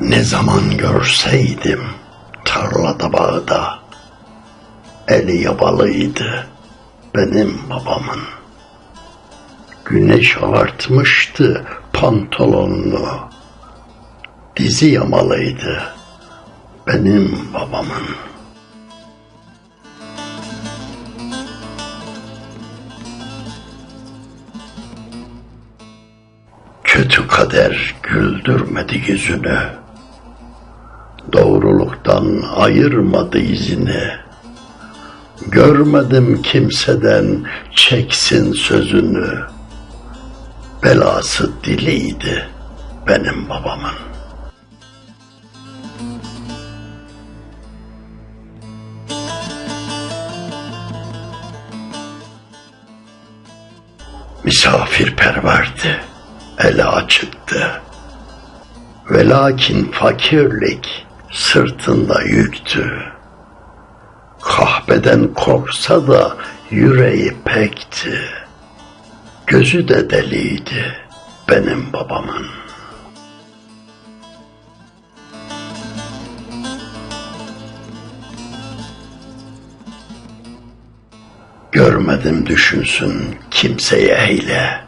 Ne zaman görseydim tarlada bağda eli yabalıydı benim babamın. Güneş artmıştı pantolonunu. Dizi yamalıydı benim babamın. Kötü kader güldürmedi yüzünü. Doğruluktan ayırmadı izini. Görmedim kimseden çeksin sözünü. Belası diliydi benim babamın. Misafirperverdi, eli açıktı. Ve lakin fakirlik sırtında yüktü. Kahveden korksa da yüreği pekti. Gözü de deliydi benim babamın. Görmedim düşünsün kimseye eyle.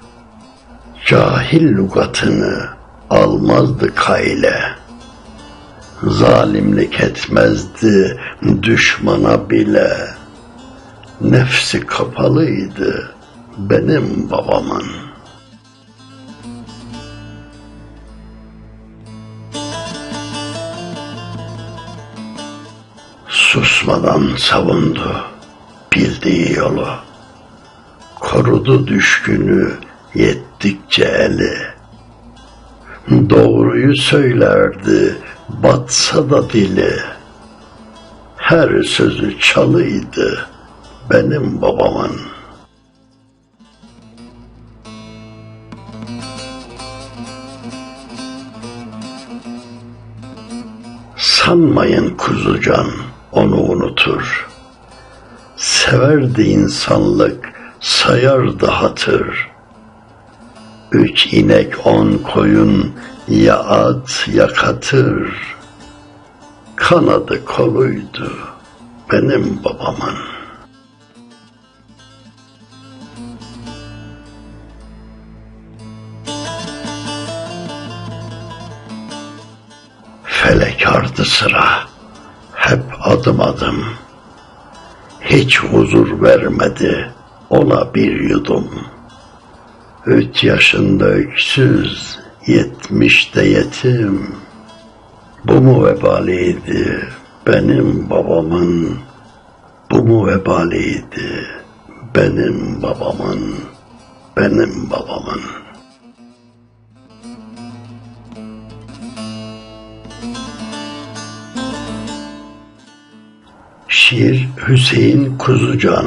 Cahil lugatını almazdı kayle. Zalimlik etmezdi düşmana bile. Nefsi kapalıydı benim babamın. Susmadan savundu bildiği yolu. Korudu düşkünü yettikçe eli. Doğruyu söylerdi batsa da dili. Her sözü çalıydı benim babamın. Sanmayın kuzucan onu unutur. Severdi insanlık, sayardı hatır. Üç inek on koyun ya at ya katır. Kanadı koluydu benim babamın. Felek ardı sıra, hep adım adım. Hiç huzur vermedi ona bir yudum. Üç yaşında öksüz, yetmişte yetim. Bu mu vebaliydi benim babamın? Bu mu vebaliydi benim babamın? Benim babamın. Şiir Hüseyin Kuzucan